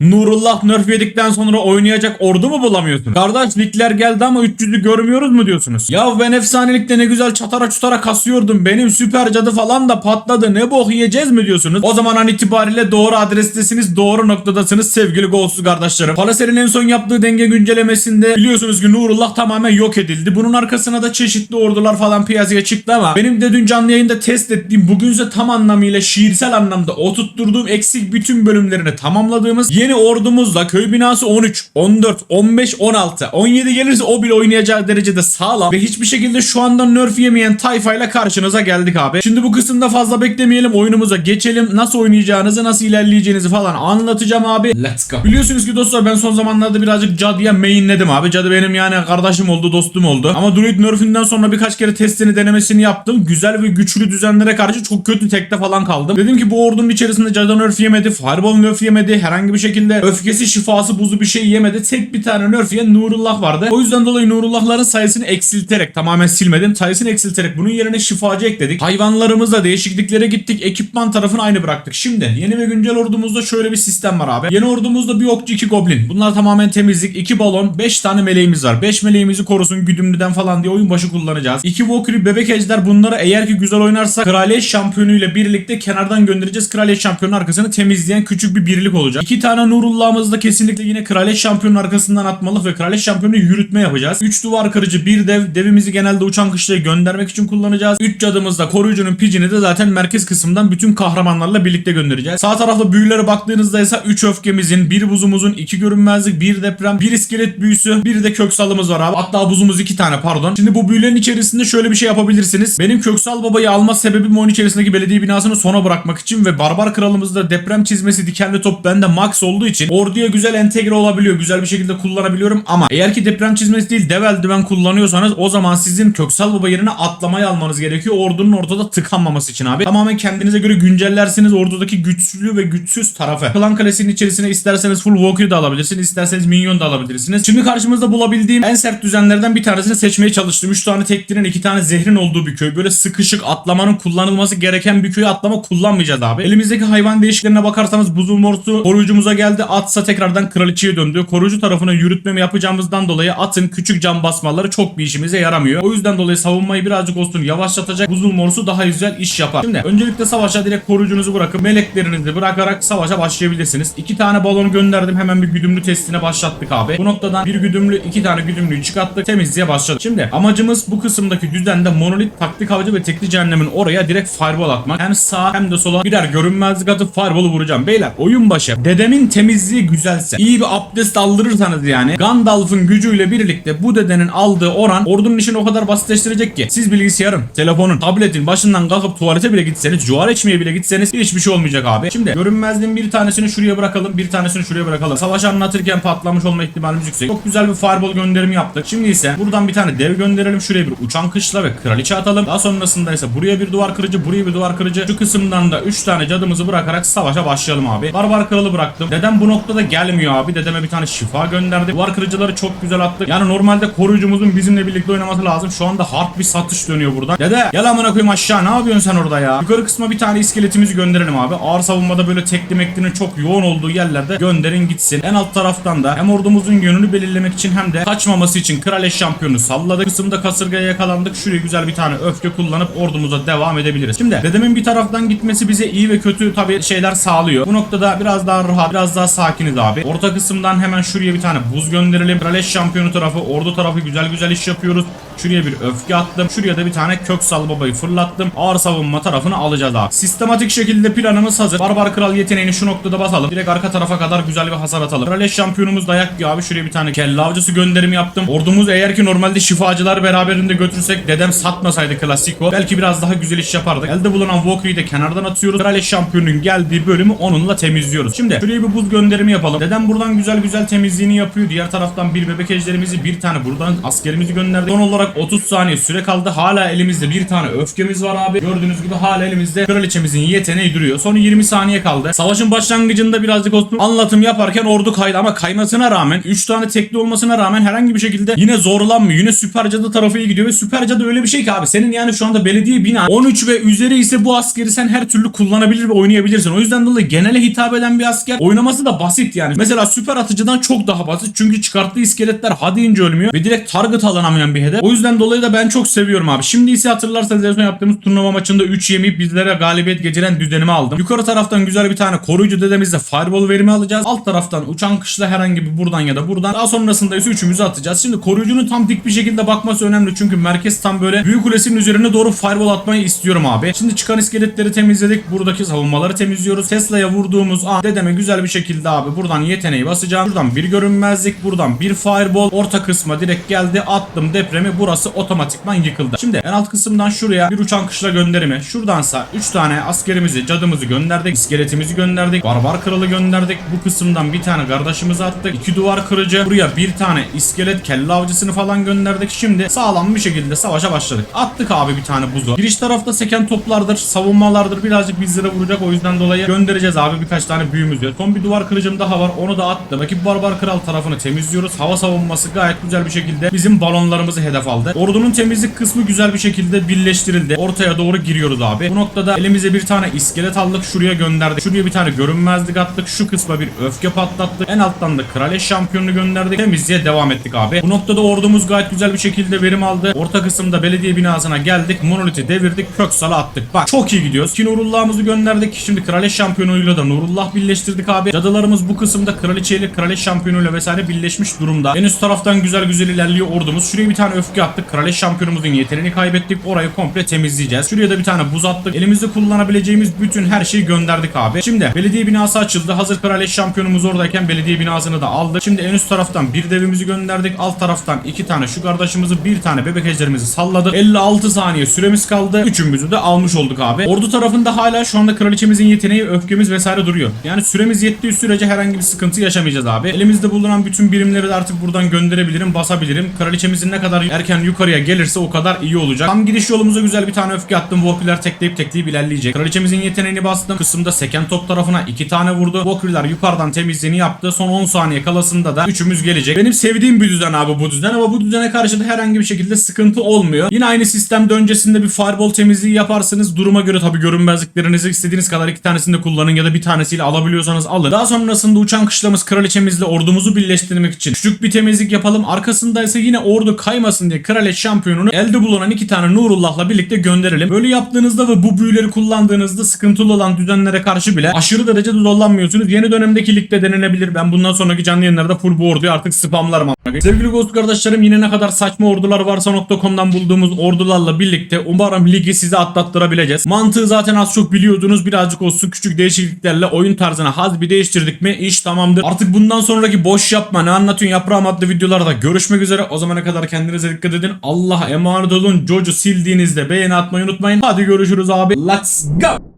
Nurullah nerf yedikten sonra oynayacak ordu mu bulamıyorsunuz? Kardeş ligler geldi ama 300'ü görmüyoruz mu diyorsunuz? Ya ben efsanelikte ne güzel çatara çutara kasıyordum. Benim süper cadı falan da patladı. Ne bok yiyeceğiz mi diyorsunuz? O zaman an itibariyle doğru adrestesiniz. Doğru noktadasınız sevgili golsuz kardeşlerim. Palaser'in en son yaptığı denge güncellemesinde biliyorsunuz ki Nurullah tamamen yok edildi. Bunun arkasına da çeşitli ordular falan piyasaya çıktı ama benim de dün canlı yayında test ettiğim bugünse tam anlamıyla şiirsel anlamda oturtturduğum eksik bütün bölümlerini tamamladığımız yeni ordumuzla köy binası 13, 14, 15, 16, 17 gelirse o bile oynayacağı derecede sağlam ve hiçbir şekilde şu anda nerf yemeyen tayfayla karşınıza geldik abi. Şimdi bu kısımda fazla beklemeyelim oyunumuza geçelim. Nasıl oynayacağınızı nasıl ilerleyeceğinizi falan anlatacağım abi. Let's go. Biliyorsunuz ki dostlar ben son zamanlarda birazcık Cadı'ya mainledim abi. Cadı benim yani kardeşim oldu dostum oldu. Ama Druid nerfinden sonra birkaç kere testini denemesini yaptım. Güzel ve güçlü düzenlere karşı çok kötü tekte falan kaldım. Dedim ki bu ordunun içerisinde Cadı nerf yemedi. Fireball nerf yemedi. Herhangi bir şekilde öfkesi şifası buzu bir şey yemedi. Tek bir tane nerf yiyen Nurullah vardı. O yüzden dolayı Nurullah'ların sayısını eksilterek tamamen silmedim. Sayısını eksilterek bunun yerine şifacı ekledik. Hayvanlarımızla değişikliklere gittik. Ekipman tarafını aynı bıraktık. Şimdi yeni ve güncel ordumuzda şöyle bir sistem var abi. Yeni ordumuzda bir okçu iki goblin. Bunlar tamamen temizlik. 2 balon 5 tane meleğimiz var. 5 meleğimizi korusun güdümlüden falan diye oyun başı kullanacağız. 2 Valkyrie bebek ejder bunları eğer ki güzel oynarsa kraliyet şampiyonu ile birlikte kenardan göndereceğiz. Kraliyet şampiyonun arkasını temizleyen küçük bir birlik olacak. 2 tane Nurullah'ımız da kesinlikle yine kraliyet şampiyonun arkasından atmalık ve kraliyet şampiyonu yürütme yapacağız. 3 duvar kırıcı bir dev. Devimizi genelde uçan kışlaya göndermek için kullanacağız. 3 cadımızda koruyucunun picini de zaten merkez kısımdan bütün kahramanlarla birlikte göndereceğiz. Sağ tarafta büyülere baktığınızda ise 3 öfkemizin, 1 buzumuzun, 2 görünmezlik, 1 deprem, 1 iskelet büyüsü, bir de köksalımız var abi. Hatta buzumuz 2 tane pardon. Şimdi bu büyülerin içerisinde şöyle bir şey yapabilirsiniz. Benim köksal babayı alma sebebim oyun içerisindeki belediye binasını sona bırakmak için ve barbar kralımızda deprem çizmesi dikenli top bende max olduğu için orduya güzel entegre olabiliyor. Güzel bir şekilde kullanabiliyorum ama eğer ki deprem çizmesi değil dev eldiven kullanıyorsanız o zaman sizin köksal baba yerine atlamayı almanız gerekiyor. Ordunun ortada tıkanmaması için abi. Tamamen kendinize göre güncellersiniz ordudaki güçlü ve güçsüz tarafı. Klan kalesinin içerisine isterseniz full walker da alabilirsiniz. isterseniz minyon da alabilirsiniz. Şimdi karşımızda bulabildiğim en sert düzenlerden bir tanesini seçmeye çalıştım. 3 tane teklirin 2 tane zehrin olduğu bir köy. Böyle sıkışık atlamanın kullanılması gereken bir köye atlama kullanmayacağız abi. Elimizdeki hayvan değişiklerine bakarsanız buzul morsu koruyucumuza geldi. Atsa tekrardan kraliçeye döndü. Koruyucu tarafına yürütmemi yapacağımızdan dolayı atın küçük cam basmaları çok bir işimize yaramıyor. O yüzden dolayı savunmayı birazcık olsun yavaşlatacak. Buzul morsu daha güzel iş yapar. Şimdi öncelikle savaşa direkt koruyucunuzu bırakıp meleklerinizi bırakarak savaşa başlayabilirsiniz. İki tane balonu gönderdim. Hemen bir güdümlü testine başlattık abi. Bu noktadan bir güdümlü iki tane güdümlüyü çıkarttık. Temizliğe başladık. Şimdi amacımız bu kısımdaki düzende monolit taktik avcı ve tekli cehennemin oraya direkt fireball atmak. Hem sağ hem de sola birer görünmezlik atıp fireball'u vuracağım. Beyler oyun başı. Dedemin temizliği güzelse, iyi bir abdest aldırırsanız yani Gandalf'ın gücüyle birlikte bu dedenin aldığı oran ordunun işini o kadar basitleştirecek ki siz bilgisayarın, telefonun, tabletin başından kalkıp tuvalete bile gitseniz, cuvar içmeye bile gitseniz hiçbir şey olmayacak abi. Şimdi görünmezliğin bir tanesini şuraya bırakalım, bir tanesini şuraya bırakalım. Savaş anlatırken patlamış olma ihtimalimiz yüksek. Çok güzel bir fireball gönderimi yaptık. Şimdi ise buradan bir tane dev gönderelim. Şuraya bir uçan kışla ve kraliçe atalım. Daha sonrasında ise buraya bir duvar kırıcı, buraya bir duvar kırıcı. Şu kısımdan da 3 tane cadımızı bırakarak savaşa başlayalım abi. Barbar kralı bıraktım. Dedem bu noktada gelmiyor abi. Dedeme bir tane şifa gönderdi. Duvar kırıcıları çok güzel attık. Yani normalde koruyucumuzun bizimle birlikte oynaması lazım. Şu anda hard bir satış dönüyor buradan. Dede gel amına koyayım aşağı. Ne yapıyorsun sen orada ya? Yukarı kısma bir tane iskeletimizi gönderelim abi. Ağır savunmada böyle tekli meklinin çok yoğun olduğu yerlerde gönderin gitsin. En alt taraftan da hem ordumuzun yönünü belirlemek için hem de kaçmaması için kraliçe şampiyonu salladık. Kısımda kasırgaya yakalandık. Şuraya güzel bir tane öfke kullanıp ordumuza devam edebiliriz. Şimdi dedemin bir taraftan gitmesi bize iyi ve kötü tabi şeyler sağlıyor. Bu noktada biraz daha rahat, biraz daha sakiniz abi. Orta kısımdan hemen şuraya bir tane buz gönderelim. Kraliçe şampiyonu tarafı, ordu tarafı güzel güzel iş yapıyoruz. Şuraya bir öfke attım. Şuraya da bir tane köksal babayı fırlattım. Ağır savunma tarafını alacağız abi. Sistematik şekilde planımız hazır. Barbar kral yeteneğini şu noktada basalım. Direkt arka tarafa kadar güzel bir hasar atalım. Kraliçe şampiyonumuz dayak yiyor abi. Şuraya bir tane kelle avcısı gönderimi yaptım. Ordumuz eğer ki normalde şifacılar beraberinde götürsek dedem satmasaydı klasiko. Belki biraz daha güzel iş yapardık. Elde bulunan Valkyrie'yi de kenardan atıyoruz. Kraliçe şampiyonun geldiği bölümü onunla temizliyoruz. Şimdi şuraya bir buz gönderimi yapalım. Dedem buradan güzel güzel temizliğini yapıyor. Diğer taraftan bir bebek ejderimizi bir tane buradan askerimizi gönderdi. Son olarak olacak. 30 saniye süre kaldı. Hala elimizde bir tane öfkemiz var abi. Gördüğünüz gibi hala elimizde kraliçemizin yeteneği duruyor. Son 20 saniye kaldı. Savaşın başlangıcında birazcık olsun anlatım yaparken ordu kaydı ama kaymasına rağmen 3 tane tekli olmasına rağmen herhangi bir şekilde yine zorlanmıyor. Yine süper cadı tarafı iyi gidiyor ve süper cadı öyle bir şey ki abi. Senin yani şu anda belediye bina 13 ve üzeri ise bu askeri sen her türlü kullanabilir ve oynayabilirsin. O yüzden dolayı genele hitap eden bir asker oynaması da basit yani. Mesela süper atıcıdan çok daha basit. Çünkü çıkarttığı iskeletler ha deyince ölmüyor ve direkt target alınamayan bir hedef. O yüzden dolayı da ben çok seviyorum abi. Şimdi ise hatırlarsanız en son yaptığımız turnuva maçında 3 yemeyip bizlere galibiyet getiren düzenimi aldım. Yukarı taraftan güzel bir tane koruyucu dedemizle fireball verimi alacağız. Alt taraftan uçan kışla herhangi bir buradan ya da buradan. Daha sonrasında ise üçümüzü atacağız. Şimdi koruyucunun tam dik bir şekilde bakması önemli. Çünkü merkez tam böyle büyük kulesinin üzerine doğru fireball atmayı istiyorum abi. Şimdi çıkan iskeletleri temizledik. Buradaki savunmaları temizliyoruz. Tesla'ya vurduğumuz an dedeme güzel bir şekilde abi buradan yeteneği basacağım. Buradan bir görünmezlik, buradan bir fireball. Orta kısma direkt geldi. Attım depremi. Burası otomatikman yıkıldı. Şimdi en alt kısımdan şuraya bir uçan kışla gönderimi. Şuradansa 3 tane askerimizi, cadımızı gönderdik. iskeletimizi gönderdik. Barbar kralı gönderdik. Bu kısımdan bir tane kardeşimizi attık. iki duvar kırıcı. Buraya bir tane iskelet kelle avcısını falan gönderdik. Şimdi sağlam bir şekilde savaşa başladık. Attık abi bir tane buzu. Giriş tarafta seken toplardır, savunmalardır. Birazcık bizlere vuracak. O yüzden dolayı göndereceğiz abi birkaç tane büyümüz diyor. Son bir duvar kırıcım daha var. Onu da attım. Rakip barbar kral tarafını temizliyoruz. Hava savunması gayet güzel bir şekilde bizim balonlarımızı hedef aldı. Ordunun temizlik kısmı güzel bir şekilde birleştirildi. Ortaya doğru giriyoruz abi. Bu noktada elimize bir tane iskelet aldık. Şuraya gönderdik. Şuraya bir tane görünmezlik attık. Şu kısma bir öfke patlattık. En alttan da kraliçe şampiyonunu gönderdik. Temizliğe devam ettik abi. Bu noktada ordumuz gayet güzel bir şekilde verim aldı. Orta kısımda belediye binasına geldik. Monoliti devirdik. Köksal'ı attık. Bak çok iyi gidiyoruz. Ki Nurullah'ımızı gönderdik. Şimdi kraliçe şampiyonuyla da Nurullah birleştirdik abi. Cadılarımız bu kısımda kraliçeyle kraliçe şampiyonuyla vesaire birleşmiş durumda. En üst taraftan güzel güzel ilerliyor ordumuz. Şuraya bir tane öfke attık. Kraliçe şampiyonumuzun yeteneğini kaybettik. Orayı komple temizleyeceğiz. Şuraya da bir tane buz attık. Elimizde kullanabileceğimiz bütün her şeyi gönderdik abi. Şimdi belediye binası açıldı. Hazır kraliçe şampiyonumuz oradayken belediye binasını da aldık. Şimdi en üst taraftan bir devimizi gönderdik. Alt taraftan iki tane şu kardeşimizi bir tane bebek ejderimizi salladık. 56 saniye süremiz kaldı. Üçümüzü de almış olduk abi. Ordu tarafında hala şu anda kraliçemizin yeteneği, öfkemiz vesaire duruyor. Yani süremiz yettiği sürece herhangi bir sıkıntı yaşamayacağız abi. Elimizde bulunan bütün birimleri de artık buradan gönderebilirim, basabilirim. Kraliçemizin ne kadar erken yukarıya gelirse o kadar iyi olacak. Tam gidiş yolumuza güzel bir tane öfke attım. Warpiler tekleyip tekleyip ilerleyecek. Kraliçemizin yeteneğini bastım. Kısımda seken top tarafına iki tane vurdu. Warpiler yukarıdan temizliğini yaptı. Son 10 saniye kalasında da üçümüz gelecek. Benim sevdiğim bir düzen abi bu düzen ama bu düzene karşı da herhangi bir şekilde sıkıntı olmuyor. Yine aynı sistemde öncesinde bir fireball temizliği yaparsınız. Duruma göre tabii görünmezliklerinizi istediğiniz kadar iki tanesini de kullanın ya da bir tanesiyle alabiliyorsanız alın. Daha sonrasında uçan kışlamız kraliçemizle ordumuzu birleştirmek için küçük bir temizlik yapalım. Arkasında ise yine ordu kaymasın diye kraliçe şampiyonunu elde bulunan iki tane Nurullah'la birlikte gönderelim. Böyle yaptığınızda ve bu büyüleri kullandığınızda sıkıntılı olan düzenlere karşı bile aşırı derecede zorlanmıyorsunuz. Yeni dönemdeki ligde denenebilir. Ben bundan sonraki canlı yayınlarda full bu orduyu artık spamlarım. Sevgili Ghost kardeşlerim yine ne kadar saçma ordular varsa.com'dan bulduğumuz ordularla birlikte umarım ligi size atlattırabileceğiz. Mantığı zaten az çok biliyordunuz. Birazcık olsun küçük değişikliklerle oyun tarzına haz bir değiştirdik mi iş tamamdır. Artık bundan sonraki boş yapma ne anlatıyorsun yaprağım adlı videolarda görüşmek üzere. O zamana kadar kendinize dikkat edin. Allah'a emanet olun. Jojo sildiğinizde beğeni atmayı unutmayın. Hadi görüşürüz abi. Let's go.